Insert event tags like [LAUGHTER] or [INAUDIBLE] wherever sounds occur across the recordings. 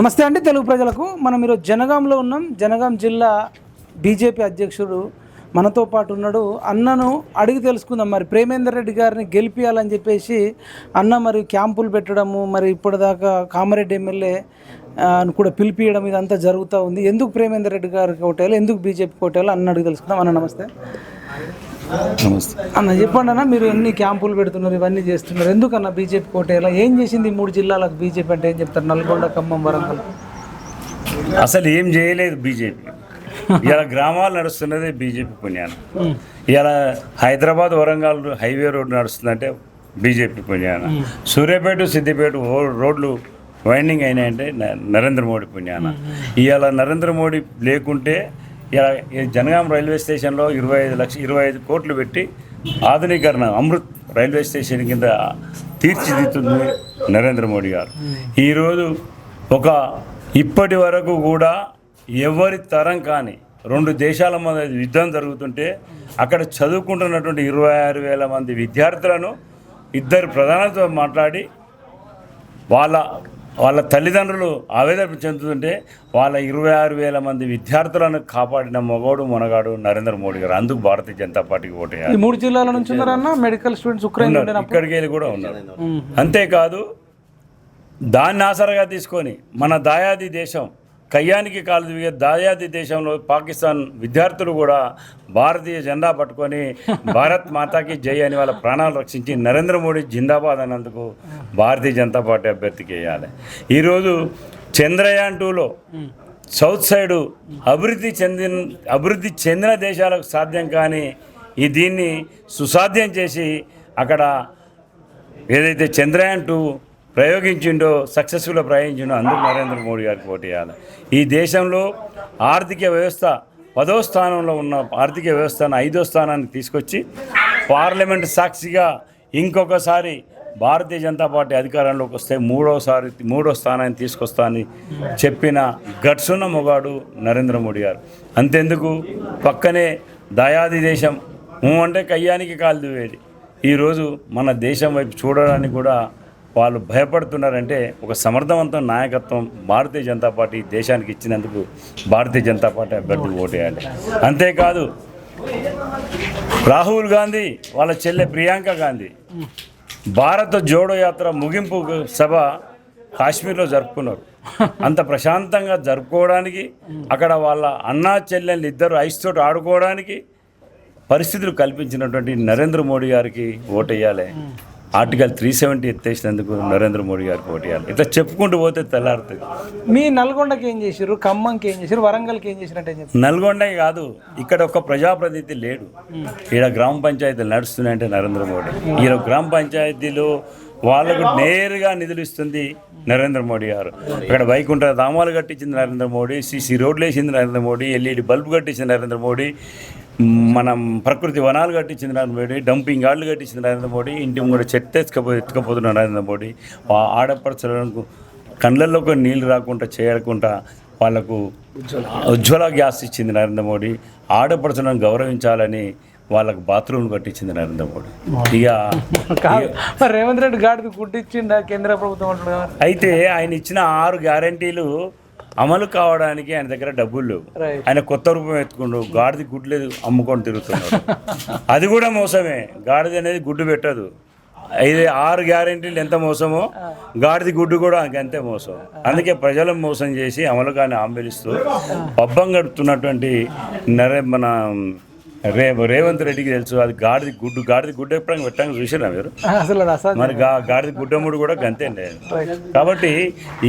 నమస్తే అండి తెలుగు ప్రజలకు. మనం ఈరోజు జనగాంలో ఉన్నాం. జనగాం జిల్లా బీజేపీ అధ్యక్షుడు మనతో పాటు ఉన్నాడు. అన్నను అడిగి తెలుసుకుందాం మరి. ప్రేమేందర్ రెడ్డి గారిని గెలిపియాలని చెప్పేసి అన్న మరి క్యాంపులు పెట్టడము మరి ఇప్పటిదాకా కామారెడ్డి ఎమ్మెల్యే ను కూడా పిలిపియడం ఇదంతా జరుగుతూ ఉంది. ఎందుకు ప్రేమేందర్ రెడ్డి గారికి కోటేయాలి ఎందుకు బీజేపీ కోటేయాలి అన్న అడిగి తెలుసుకుందాం. అన్న నమస్తే. నమస్తే. అన్న చెప్పండి అన్న మీరు ఎన్ని క్యాంపులు పెడుతున్నారు ఇవన్నీ చేస్తున్నారు? ఎందుకు అన్న బీజేపీ కోటేయాలి ఏం చేసింది మూడు జిల్లాలకు బీజేపీ అంటే ఏం చెప్తారు? నల్గొండ ఖమ్మం వరంగల్. అసలు ఏం చేయలేదు బీజేపీ. ఇలా గ్రామాలు నడుస్తున్నది బీజేపీ పుణ్యాన. ఇలా హైదరాబాద్ వరంగల్ హైవే రోడ్ నడుస్తుందంటే బీజేపీ పుణ్యాన. సూర్యాపేట సిద్దిపేట రోడ్లు వైండింగ్ అయినాయంటే నరేంద్ర మోడీ పుణ్యాన. ఇవాళ నరేంద్ర మోడీ లేకుంటే ఇలా జనగాం రైల్వే స్టేషన్లో ఇరవై ఐదు లక్ష ఇరవై ఐదు కోట్లు పెట్టి ఆధునీకరణ అమృత్ రైల్వే స్టేషన్ కింద తీర్చిదిద్దుతుంది నరేంద్ర మోడీ గారు. ఈరోజు ఒక ఇప్పటి వరకు కూడా ఎవరి తరం కానీ రెండు దేశాల మధ్య యుద్ధం జరుగుతుంటే అక్కడ చదువుకుంటున్నటువంటి ఇరవై ఆరు వేల మంది విద్యార్థులను ఇద్దరు ప్రధానులతో మాట్లాడి వాళ్ళ వాళ్ళ తల్లిదండ్రులు ఆవేదన చెందుతుంటే వాళ్ళ ఇరవై ఆరు వేల మంది విద్యార్థులను కాపాడిన మొగోడు మొనగాడు నరేంద్ర మోడీ గారు. అందుకు భారతీయ జనతా పార్టీకి ఓటేయాలి మూడు జిల్లాల నుంచి ఉన్నారన్న? Medical students Ukraine. ఇక్కడికి వెళ్ళి కూడా ఉన్నారు. అంతేకాదు దాన్ని ఆసరగా తీసుకొని మన దాయాది దేశం కయ్యానికి కాలు దిగే దాయాది దేశంలో పాకిస్తాన్ విద్యార్థులు కూడా భారతీయ జెండా పట్టుకొని భారత్ మాతాకి జై అని వాళ్ళ ప్రాణాలు రక్షించి నరేంద్ర మోడీ జిందాబాద్ అన్నందుకు భారతీయ జనతా పార్టీ అభ్యర్థికి వేయాలి. ఈరోజు చంద్రయాన్ టూలో సౌత్ సైడు అభివృద్ధి చెందిన అభివృద్ధి చెందిన దేశాలకు సాధ్యం కానీ ఈ దీన్ని సుసాధ్యం చేసి అక్కడ ఏదైతే చంద్రయాన్ టూ ప్రయోగించిండో సక్సెస్ఫుల్గా ప్రయోగించిండో అందరూ నరేంద్ర మోడీ గారికి పోటీ చేయాలి ఈ దేశంలో ఆర్థిక వ్యవస్థ పదో స్థానంలో ఉన్న ఆర్థిక వ్యవస్థను ఐదో స్థానానికి తీసుకొచ్చి పార్లమెంట్ సాక్షిగా ఇంకొకసారి భారతీయ జనతా పార్టీ అధికారంలోకి వస్తే మూడోసారి మూడో స్థానాన్ని తీసుకొస్తా అని చెప్పిన గట్సున్న మొగాడు నరేంద్ర మోడీ గారు. అంతెందుకు? పక్కనే దయాది దేశం. అంటే కయ్యానికి కాలు దువ్వేది. ఈరోజు మన దేశం వైపు చూడడానికి కూడా వాళ్ళు భయపడుతున్నారంటే ఒక సమర్థవంతం నాయకత్వం భారతీయ జనతా పార్టీ దేశానికి ఇచ్చినందుకు భారతీయ జనతా పార్టీ అభ్యర్థులు ఓటేయాలి. అంతేకాదు రాహుల్ గాంధీ వాళ్ళ చెల్లె ప్రియాంక గాంధీ భారత జోడో యాత్ర ముగింపు సభ కాశ్మీర్లో జరుపుకున్నారు. అంత ప్రశాంతంగా జరుపుకోవడానికి అక్కడ వాళ్ళ అన్నా చెల్లెళ్ళు ఇద్దరు ఐస్ ఆడుకోవడానికి పరిస్థితులు కల్పించినటువంటి నరేంద్ర మోడీ గారికి ఓటేయాలి. ఆర్టికల్ త్రీ సెవెంటీ ఎత్తేసినందుకు నరేంద్ర మోడీ గారికి ఓటేయాలి ఇట్లా చెప్పుకుంటూ పోతే తెల్లారుతుంది. మీ నల్గొండకి ఏం చేసారు ఖమ్మంకి ఏం చేసారు వరంగల్కి ఏం చేసినట్టు నల్గొండే కాదు ఇక్కడ ఒక ప్రజాప్రతినిధి లేడు. ఈడ గ్రామ పంచాయతీలు నడుస్తున్నాయంటే నరేంద్ర మోడీ. ఈడ గ్రామ పంచాయతీలు వాళ్ళకు నేరుగా నిధులు ఇస్తుంది నరేంద్ర మోడీ గారు. ఇక్కడ వైకుంఠ ధామాలు కట్టించింది నరేంద్ర మోడీ సిసి రోడ్లు వేసింది నరేంద్ర మోడీ ఎల్ఈడి బల్బు కట్టించింది నరేంద్ర మోడీ మనం ప్రకృతి వనాలు కట్టించింది నరేంద్ర మోడీ డంపింగ్ యార్డులు కట్టించింది నరేంద్ర మోడీ ఇంటి కూడా చెత్త ఎత్తుకపో ఎత్తుకపోతున్నాడు నరేంద్ర మోడీ ఆడపడుచులకు కళ్ళల్లోకి నీళ్ళు రాకుండా చేయకుండా వాళ్ళకు ఉజ్వల గ్యాస్ ఇచ్చింది నరేంద్ర మోడీ ఆడపడుచులను గౌరవించాలని వాళ్ళకు బాత్రూమ్ కట్టించింది నరేంద్ర మోడీ ఇక రేవంత్ రెడ్డి గాడికి గుడ్డిచ్చిండా కేంద్ర ప్రభుత్వం. అయితే ఆయన ఇచ్చిన ఆరు గ్యారంటీలు అమలు కావడానికి ఆయన దగ్గర డబ్బులు లేవు. ఆయన కొత్త రూపం ఎత్తుకుండు గాడిది గుడ్లేదు అమ్ముకొని తిరుగుతున్నాడు. అది కూడా మోసమే. గాడిద అనేది గుడ్డు పెట్టదు. ఇది ఆరు గ్యారెంటీలు ఎంత మోసమో గాడిది గుడ్డు కూడా అంతే మోసం. అందుకే ప్రజలను మోసం చేసి అమలు కానీ ఆంబలిస్తూ పబ్బం గడుపుతున్నటువంటి నరే మన రే రేవంత్ రెడ్డికి తెలుసు అది గాడిది గుడ్డు గాడిది గుడ్డు ఎప్పుడైనా పెట్టాక చూసినా మీరు? అసలు మరి గాడిద గుడ్డముడు కూడా గంతే కాబట్టి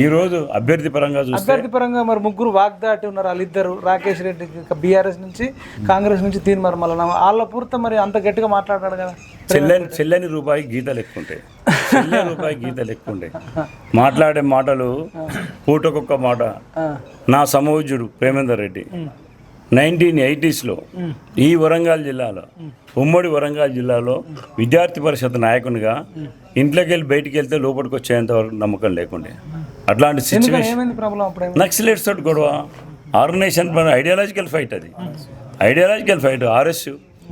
ఈరోజు అభ్యర్థి పరంగా చూస్తే అభ్యర్థి పరంగా మరి ముగ్గురు వాగ్దాటి ఉన్నారు వాళ్ళిద్దరు రాకేష్ రెడ్డి బీఆర్ఎస్ నుంచి కాంగ్రెస్ నుంచి తీన్ మరి మళ్ళీ. వాళ్ళ పూర్తి మరి అంత గట్టిగా మాట్లాడాడు కదా. చెల్లని చెల్లని రూపాయి గీతలు ఎక్కువ ఉంటాయి చెల్లని రూపాయి గీతలు ఎక్కువ ఉంటాయి మాట్లాడే మాటలు పూటకొక్క మాట. నా సమూజ్యుడు ప్రేమేందర్ రెడ్డి. నైన్టీన్ ఎయిటీస్లో ఈ వరంగల్ జిల్లాలో ఉమ్మడి వరంగల్ జిల్లాలో విద్యార్థి పరిషత్ నాయకునిగా ఇంట్లోకి వెళ్ళి బయటికి వెళ్తే లోపలికి వచ్చేంత వరకు నమ్మకం లేకుండే. అట్లాంటి సిచ్యువేషన్ నక్సలైట్స్ తోటి గొడవ. ఆర్గనైజేషన్ ఐడియాలజికల్ ఫైట్ అది. Ideological fight R.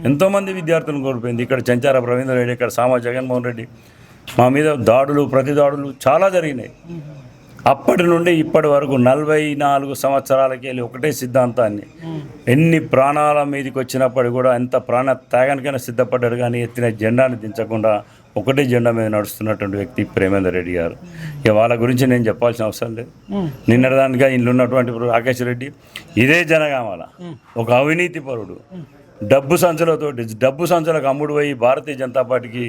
ఎంతోమంది విద్యార్థులను కోల్పోయింది. ఇక్కడ చెంచార రవీంద్ర రెడ్డి ఇక్కడ సామా జగన్మోహన్ రెడ్డి. మా మీద దాడులు ప్రతి దాడులు చాలా జరిగినాయి. అప్పటి నుండి ఇప్పటి వరకు నలభై నాలుగు సంవత్సరాలకి వెళ్ళి ఒకటే సిద్ధాంతాన్ని. ఎన్ని ప్రాణాల మీదకి వచ్చినప్పటికీ కూడా ఎంత ప్రాణ త్యాగానికైనా సిద్ధపడ్డారు కానీ ఎత్తిన జెండాని దించకుండా ఒకటే జెండా మీద నడుస్తున్నటువంటి వ్యక్తి ప్రేమేందర్ రెడ్డి గారు. ఇక వాళ్ళ గురించి నేను చెప్పాల్సిన అవసరం లేదు. నిన్నటిదానిగా ఇంట్లో ఉన్నటువంటి రాకేష్ రెడ్డి ఇదే జనగామాల. ఒక అవినీతి పరుడు. డబ్బు సంచులతోటి డబ్బు సంచులకు అమ్ముడు పోయి భారతీయ జనతా పార్టీకి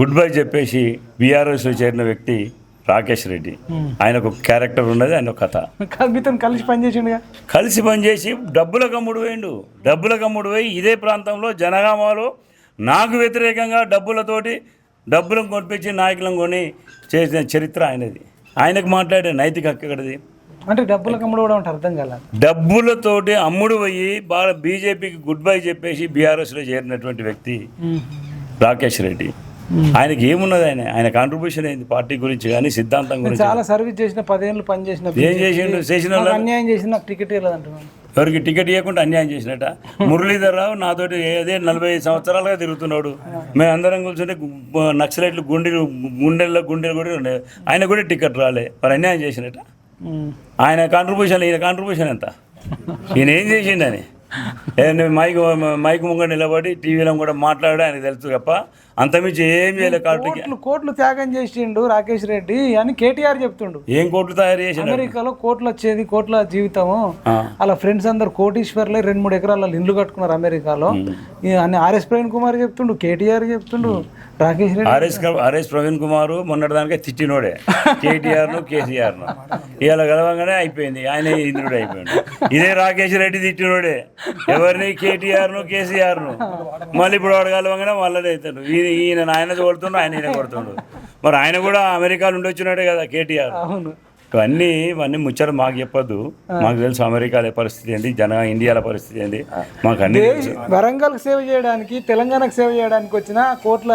గుడ్ బై చెప్పేసి బీఆర్ఎస్లో చేరిన వ్యక్తి రాకేష్ రెడ్డి. ఆయనకు ఒక క్యారెక్టర్ ఉన్నది ఆయన కథ. మీతో కలిసి పనిచేసిండుగా? కలిసి పనిచేసి డబ్బుల కమ్ముడు పోయిండు డబ్బుల కమ్ముడు పోయి ఇదే ప్రాంతంలో జనగామాలో నాకు వ్యతిరేకంగా డబ్బులతోటి డబ్బులను కొనిపించి నాయకులను కొని చేసిన చరిత్ర ఆయనది. ఆయనకు మాట్లాడే నైతిక హక్కు ఎక్కడిది? అంటే డబ్బుల కమ్ముడు కూడా అంటే అర్థం కాల? డబ్బులతోటి అమ్ముడు పోయి బాగా బీజేపీకి గుడ్ బై చెప్పేసి బీఆర్ఎస్లో చేరినటువంటి వ్యక్తి రాకేష్ రెడ్డి. ఆయనకి ఏమున్నది ఆయన? ఆయన కాంట్రిబ్యూషన్ ఏంది? పార్టీ గురించి కానీ సిద్ధాంతం గురించి చాలా సర్వీస్ చేసిన పదేళ్ళు పని చేసిన ఏం చేసిండు? చేసిన అన్యాయం చేసి నాకు టికెట్ ఇవ్వలేదు అంటున్నాను ఎవరికి టికెట్ ఇవ్వకుండా అన్యాయం చేసినట్ట మురళీధర్ రావు నాతోటి అదే నలభై ఐదు సంవత్సరాలుగా తిరుగుతున్నాడు. మేము అందరం కూర్చుంటే నక్సలైట్లు గుండెలు గుండెల్లో గుండెలు కూడా ఉన్నాయి. ఆయన కూడా టికెట్ రాలే. మరి అన్యాయం చేసినట్ట ఆయన కాంట్రిబ్యూషన్ ఈయన కాంట్రిబ్యూషన్ ఎంత? ఈయన ఏం చేసిండని? మైక్ మైక్ ముంగ నిలబడి టీవీలో కూడా మాట్లాడి ఆయనకు తెలుసు తప్ప అంతమించి ఏం చేయలేదు కాబట్టి కోట్లు కోట్లు త్యాగం చేసిండు రాకేష్ రెడ్డి అని కేటీఆర్ చెప్తుండు. ఏం కోట్లు తయారు చేసిన అమెరికాలో కోట్లు వచ్చేది కోట్ల జీవితము. అలా ఫ్రెండ్స్ అందరు కోటీశ్వర్లే రెండు మూడు ఎకరాల ఇల్లు కట్టుకున్నారు అమెరికాలో. అని ఆర్ఎస్ ప్రవీణ్ కుమార్ చెప్తుండు కేటీఆర్ చెప్తుండు Rakesh Reddy R S R S Praveen Kumar మొన్నటిదానికే తిట్టినోడే. కేటీఆర్ను కేసీఆర్ను. ఇవాళ గెలవంగానే అయిపోయింది ఆయన ఇంద్రుడు అయిపోయింది ఇదే రాకేష్ రెడ్డి తిట్టినోడే. ఎవరిని? కేటీఆర్ను కేసీఆర్ను. మళ్ళీ ఇప్పుడు వాడు గెలవంగానే వాళ్ళనే అవుతాడు ఈయన ఈయన ఆయన కొడుతుండు ఆయన ఈయన కొడుతుండు. మరి ఆయన కూడా అమెరికా నుండి వచ్చినాడే కదా కేటీఆర్. అవును. ఇవన్నీ ఇవన్నీ ముచ్చట మాకు చెప్పొద్దు. మాకు తెలుసు అమెరికాలో పరిస్థితి ఏంటి జన ఇండియాలో పరిస్థితి ఏంటి మాకు అన్ని వరంగల్ సేవ చేయడానికి తెలంగాణకు సేవ చేయడానికి వచ్చిన కోట్ల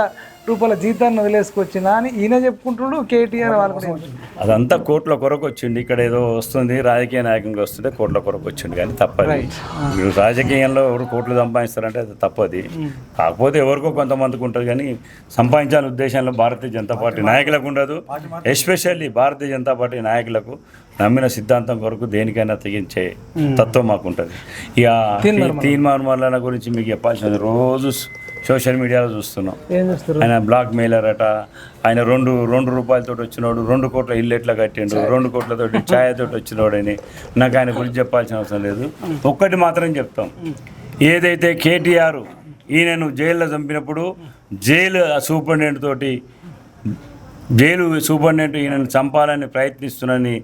రూపాయల జీతాన్ని వదిలేసుకొచ్చిన అని ఈయన చెప్పుకుంటున్నాడు కేటీఆర్ వాళ్ళు. అదంతా కోట్ల కొరకు వచ్చింది. ఇక్కడ ఏదో వస్తుంది రాజకీయ నాయకంగా వస్తుంటే కోట్ల కొరకు వచ్చింది. కానీ తప్పది. మీరు రాజకీయంలో ఎవరు కోట్లు సంపాదిస్తారంటే అది తప్పది. కాకపోతే ఎవరికో కొంతమందికి ఉంటుంది కానీ సంపాదించాలని ఉద్దేశంలో భారతీయ జనతా పార్టీ నాయకులకు ఉండదు. ఎస్పెషల్లీ భారతీయ జనతా పార్టీ నాయకులకు నమ్మిన సిద్ధాంతం కొరకు దేనికైనా తెగించే తత్వం మాకు ఉంటుంది ఇక ఈ తీన్ మార్మర్ల గురించి మీకు చెప్పాల్సింది రోజు సోషల్ మీడియాలో చూస్తున్నాం. ఆయన బ్లాక్ మెయిలర్ అట. ఆయన రెండు రెండు రూపాయలతో వచ్చినోడు రెండు కోట్ల ఇల్లు ఎట్లా కట్టిండు? రెండు కోట్లతోటి ఛాయతోటి వచ్చినోడని నాకు ఆయన గురించి చెప్పాల్సిన అవసరం లేదు. ఒక్కటి మాత్రం చెప్తాం. ఏదైతే కేటీఆర్ ఈయనను జైల్లో చంపినప్పుడు జైలు సూపరింటెండెంట్ తోటి జైలు సూపరింటెండెంట్ ఈయనను చంపాలని ప్రయత్నిస్తున్నానని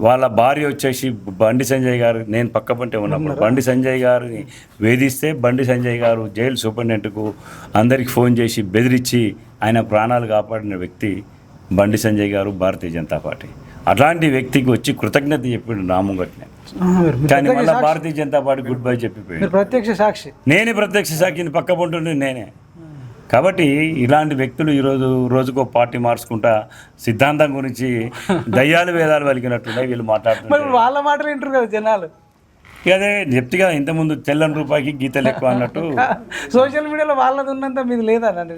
వాళ్ళ భార్య వచ్చేసి బండి సంజయ్ గారు నేను పక్క పంటే ఉన్నప్పుడు బండి సంజయ్ గారిని వేధిస్తే బండి సంజయ్ గారు జైలు సూపరింటెండెంట్కు అందరికి ఫోన్ చేసి బెదిరించి ఆయన ప్రాణాలు కాపాడిన వ్యక్తి బండి సంజయ్ గారు భారతీయ జనతా పార్టీ. అట్లాంటి వ్యక్తికి వచ్చి కృతజ్ఞత చెప్పిండు నామం ఆ, మీరు- మీరు కానీ మళ్ళీ Bharatiya Janata party good bye చెప్పిపోయాడు. ప్రత్యక్ష సాక్షి. నేనే ప్రత్యక్ష సాక్షిని పక్క పొంటుండే నేనే. కాబట్టి ఇలాంటి వ్యక్తులు ఈరోజు రోజుకో పార్టీ మార్చుకుంటా సిద్ధాంతం గురించి [LAUGHS] దయ్యాలు వేదాలు పలికినట్టున్నాయి వీళ్ళు మాట్లాడుతున్నారు వాళ్ళ మాటలు వింటారు కదా జనాలు. అదే చెప్తే కదా ఇంతకుముందు తెల్లని రూపాయికి గీతలు ఎక్కువ అన్నట్టు. [LAUGHS] సోషల్ మీడియాలో వాళ్ళది ఉన్నంత మీది లేదా నేను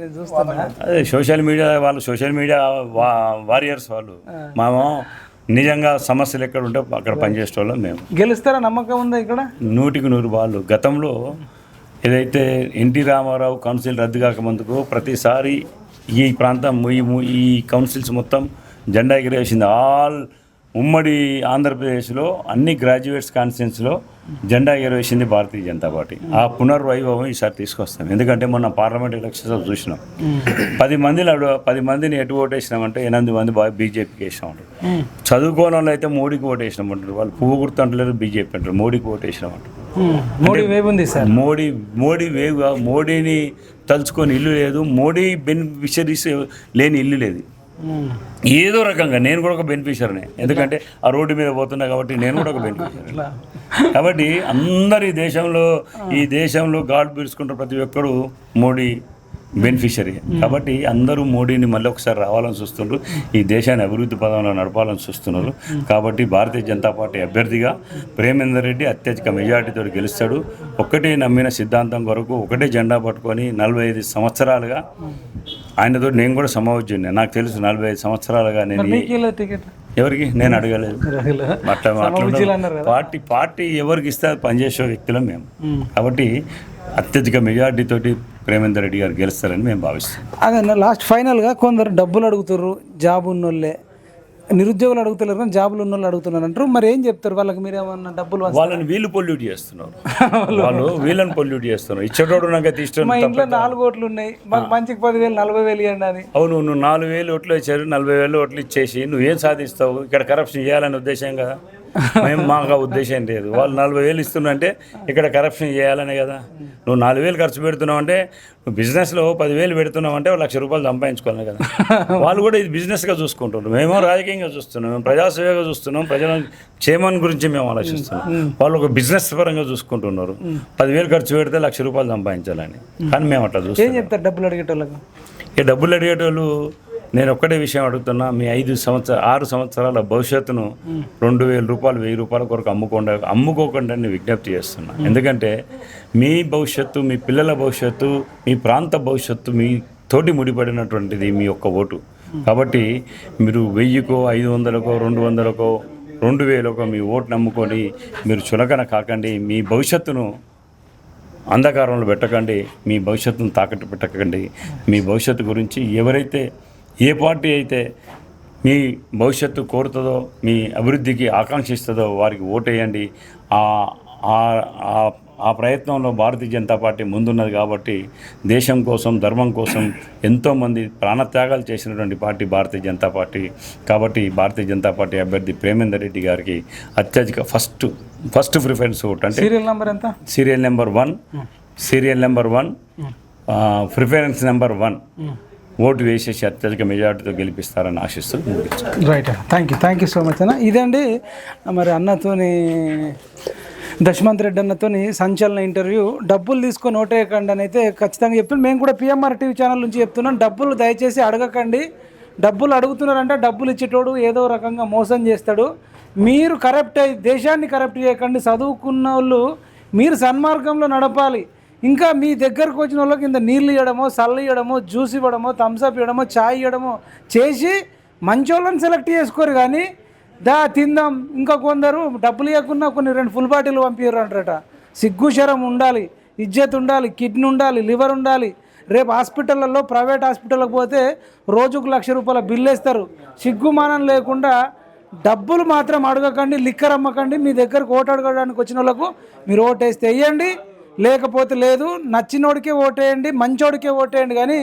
అదే సోషల్ మీడియా వాళ్ళు సోషల్ మీడియా వా వారియర్స్ వాళ్ళు. మేము నిజంగా సమస్యలు ఎక్కడ ఉంటే అక్కడ పనిచేసే వాళ్ళం మేము. గెలుస్తారా నమ్మకం ఉందా ఇక్కడ? నూటికి నూరు వాళ్ళు గతంలో ఏదైతే ఎన్టీ రామారావు కౌన్సిల్ రద్దు కాకముందుకు ప్రతిసారి ఈ ప్రాంతం ఈ ఈ కౌన్సిల్స్ మొత్తం జెండా ఎగిరేసింది. ఆల్ ఉమ్మడి ఆంధ్రప్రదేశ్లో అన్ని గ్రాడ్యుయేట్స్ కాన్స్టిట్యూన్స్లో జెండా ఎగరవేసింది భారతీయ జనతా పార్టీ. ఆ పునర్వైభవం ఈసారి తీసుకొస్తాం. ఎందుకంటే మొన్న పార్లమెంట్ ఎలక్షన్స్ చూసినాం. పది మందిని అడు పది మందిని ఎటు ఓటేసినామంటే ఎనిమిది మంది బాగా బీజేపీకి వేసినామంటారు. చదువుకోని వాళ్ళు అయితే మోడీకి ఓటేసినామంటారు. వాళ్ళు పువ్వు గుర్తుంటలేరు బీజేపీ అంటారు. మోడీకి ఓటేసినామంటారు. మోడీ వేవ్ ఉంది సార్ మోడీ మోడీ వేవ్ మోడీని తలుచుకొని ఇల్లు లేదు మోడీ బెనిఫిషరీస్ లేని ఇల్లు లేదు. ఉమ్, ఏదో రకంగా నేను కూడా ఒక బెనిఫిషియర్నే ఎందుకంటే ఆ రోడ్డు మీద పోతున్నా కాబట్టి నేను కూడా ఒక బెనిఫిషియర్ ఇట్లా కాబట్టి అందరి దేశంలో ఈ దేశంలో గాడ్ పీల్చుకుంటారు ప్రతి ఒక్కరు మోడీ బెనిఫిషరీ. కాబట్టి అందరూ మోడీని మళ్ళీ ఒకసారి రావాలని చూస్తున్నారు ఈ దేశాన్ని అభివృద్ధి పదంలో నడపాలని చూస్తున్నారు. కాబట్టి భారతీయ జనతా పార్టీ అభ్యర్థిగా ప్రేమేందర్ రెడ్డి అత్యధిక మెజార్టీతో గెలుస్తాడు. ఒక్కటే నమ్మిన సిద్ధాంతం కొరకు ఒకటే జెండా పట్టుకొని నలభై ఐదు సంవత్సరాలుగా ఆయనతో నేను కూడా సమవచ్చున్నాను నాకు తెలుసు నలభై ఐదు సంవత్సరాలుగా నేను ఎవరికి? నేను అడగలేదు. అట్లా పార్టీ పార్టీ ఎవరికి ఇస్తే పనిచేసే వ్యక్తులం మేము. కాబట్టి అత్యధిక మెజార్టీ తోటి ప్రేమేందర్ రెడ్డి గారు గెలుస్తారని మేము భావిస్తున్నాం. అదే లాస్ట్ ఫైనల్గా కొందరు డబ్బులు అడుగుతారు జాబ్ ఉన్నోళ్ళే. నిరుద్యోగులు అడుగుతలేరు కానీ జాబులు ఉన్నోళ్ళు అడుగుతున్నారు అంటారు. మరి ఏం చెప్తారు? వాళ్ళకి మీరు ఏమన్నా డబ్బులు వాళ్ళని వీళ్ళు పొల్యూట్ చేస్తున్నారు. [LAUGHS] వాళ్ళు వీళ్ళని పొల్యూట్ చేస్తున్నారు. ఇచ్చేటోడు నాకు ఇష్టం మా ఇంట్లో నాలుగు ఓట్లు ఉన్నాయి. మాకు మంచికి పదివేలు నలభై వేలు ఇవ్వండి అని. అవును నువ్వు నాలుగు వేలు ఓట్లు ఇచ్చారు నలభై వేలు ఓట్లు ఇచ్చేసి నువ్వేం సాధిస్తావు? ఇక్కడ కరప్షన్ చేయాలనే ఉద్దేశం కదా. మేము మాకు ఉద్దేశం లేదు. వాళ్ళు నలభై వేలు ఇస్తున్నంటే ఇక్కడ కరప్షన్ చేయాలనే కదా. నువ్వు నాలుగు వేలు ఖర్చు పెడుతున్నావు అంటే నువ్వు బిజినెస్లో పదివేలు పెడుతున్నావు అంటే ఒక లక్ష రూపాయలు సంపాదించుకోవాలి కదా. వాళ్ళు కూడా ఇది బిజినెస్గా చూసుకుంటున్నారు మేము రాజకీయంగా చూస్తున్నాం. మేము ప్రజాసేవగా చూస్తున్నాం. ప్రజల క్షేమం గురించి మేము ఆలోచిస్తున్నాం. వాళ్ళు ఒక బిజినెస్ పరంగా చూసుకుంటున్నారు. పదివేలు ఖర్చు పెడితే లక్ష రూపాయలు సంపాదించాలని. కానీ మేము అట్లా చూస్తాం ఏం చెప్తారు డబ్బులు అడిగేటోళ్ళకి? ఈ డబ్బులు అడిగేటోళ్ళు నేను ఒక్కటే విషయం అడుగుతున్నా మీ ఐదు సంవత్సర ఆరు సంవత్సరాల భవిష్యత్తును రెండు వేల రూపాయలు వెయ్యి రూపాయల కొరకు అమ్ముకోండి అమ్ముకోకుండా నేను విజ్ఞప్తి చేస్తున్నా. ఎందుకంటే మీ భవిష్యత్తు మీ పిల్లల భవిష్యత్తు మీ ప్రాంత భవిష్యత్తు మీ తోటి ముడిపడినటువంటిది మీ యొక్క ఓటు. కాబట్టి మీరు వెయ్యికో ఐదు వందలకో రెండు వందలకో రెండు వేలకో మీ ఓటు నమ్ముకొని మీరు చులకన కాకండి మీ భవిష్యత్తును అంధకారంలో పెట్టకండి మీ భవిష్యత్తును తాకట్టు పెట్టకండి. మీ భవిష్యత్తు గురించి ఎవరైతే ఏ పార్టీ అయితే మీ భవిష్యత్తు కోరుతుందో మీ అభివృద్ధికి ఆకాంక్షిస్తుందో వారికి ఓటేయండి. ఆ ప్రయత్నంలో భారతీయ జనతా పార్టీ ముందున్నది కాబట్టి దేశం కోసం ధర్మం కోసం ఎంతోమంది ప్రాణత్యాగాలు చేసినటువంటి పార్టీ భారతీయ జనతా పార్టీ. కాబట్టి భారతీయ జనతా పార్టీ అభ్యర్థి ప్రేమేందర్ రెడ్డి గారికి అత్యధిక ఫస్ట్ ఫస్ట్ ప్రిఫరెన్స్ ఓట్. అంటే సీరియల్ నెంబర్ ఎంత? Serial number one serial number one preference number one. Vote వేసేసి అత్యధిక మెజార్టీతో గెలిపిస్తారని ఆశిస్తూ right thank you thank you so much అన్న. ఇదండి మరి అన్నతోని దశమంత్ రెడ్డి అన్నతోని సంచలన ఇంటర్వ్యూ. డబ్బులు తీసుకొని ఓటేయకండి అని అయితే ఖచ్చితంగా చెప్పి మేము కూడా పిఎంఆర్ టీవీ ఛానల్ నుంచి చెప్తున్నాం. డబ్బులు దయచేసి అడగకండి. డబ్బులు అడుగుతున్నారంటే డబ్బులు ఇచ్చేటోడు ఏదో రకంగా మోసం చేస్తాడు. మీరు కరప్ట్ అయ్యి దేశాన్ని కరప్ట్ చేయకండి. చదువుకున్న వాళ్ళు మీరు సన్మార్గంలో నడపాలి. ఇంకా మీ దగ్గరకు వచ్చిన వాళ్ళకి ఇంత నీళ్ళు ఇవ్వడమో సల్ల ఇవ్వడమో జ్యూస్ ఇవ్వడమో థమ్స్అప్ ఇవ్వడమో చాయ్ ఇవ్వడమో చేసి మంచోళ్ళని సెలెక్ట్ చేసుకోరు కానీ దా తిందాం ఇంకా కొందరు డబ్బులు ఇవ్వకుండా కొన్ని రెండు ఫుల్ బాటిల్ పంపించారు అంటారట. సిగ్గు శరం ఉండాలి ఇజ్జత్ ఉండాలి కిడ్నీ ఉండాలి లివర్ ఉండాలి. రేపు హాస్పిటళ్ళల్లో ప్రైవేట్ హాస్పిటల్కి పోతే రోజుకు లక్ష రూపాయల బిల్లు వేస్తారు. సిగ్గుమానం లేకుండా డబ్బులు మాత్రం అడగకండి లిక్కర్ అమ్మకండి మీ దగ్గరకు ఓటు అడగడానికి వచ్చిన వాళ్ళకు మీరు ఓటేస్తే వేయండి లేకపోతే లేదు నచ్చినోడికే ఓటేయండి మంచోడికే ఓటేయండి కానీ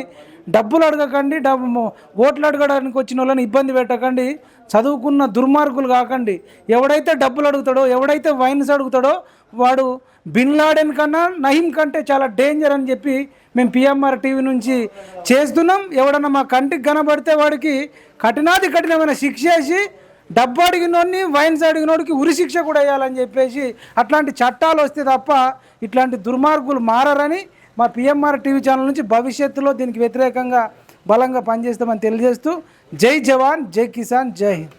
డబ్బులు అడగకండి డబ్బు ఓట్లు అడగడానికి వచ్చిన వాళ్ళని ఇబ్బంది పెట్టకండి చదువుకున్న దుర్మార్గులు కాకండి. ఎవడైతే డబ్బులు అడుగుతాడో ఎవడైతే వైన్స్ అడుగుతాడో వాడు బిన్ లాడెన్ కన్నా నహీం కంటే చాలా డేంజర్ అని చెప్పి మేము పిఎంఆర్ టీవీ నుంచి చేస్తున్నాం. ఎవడన్నా మా కంటికి కనబడితే వాడికి కఠినాది కఠినమైన శిక్ష వేసి డబ్బు అడిగినోడిని వైన్స్ అడిగినోడికి ఉరి శిక్ష కూడా వేయాలని చెప్పేసి అట్లాంటి చట్టాలు వస్తే తప్ప ఇట్లాంటి దుర్మార్గులు మారని మా పిఎంఆర్ టీవీ ఛానల్ నుంచి భవిష్యత్తులో దీనికి వ్యతిరేకంగా బలంగా పనిచేస్తామని తెలియజేస్తూ జై జవాన్ జై కిసాన్ జై హింద్.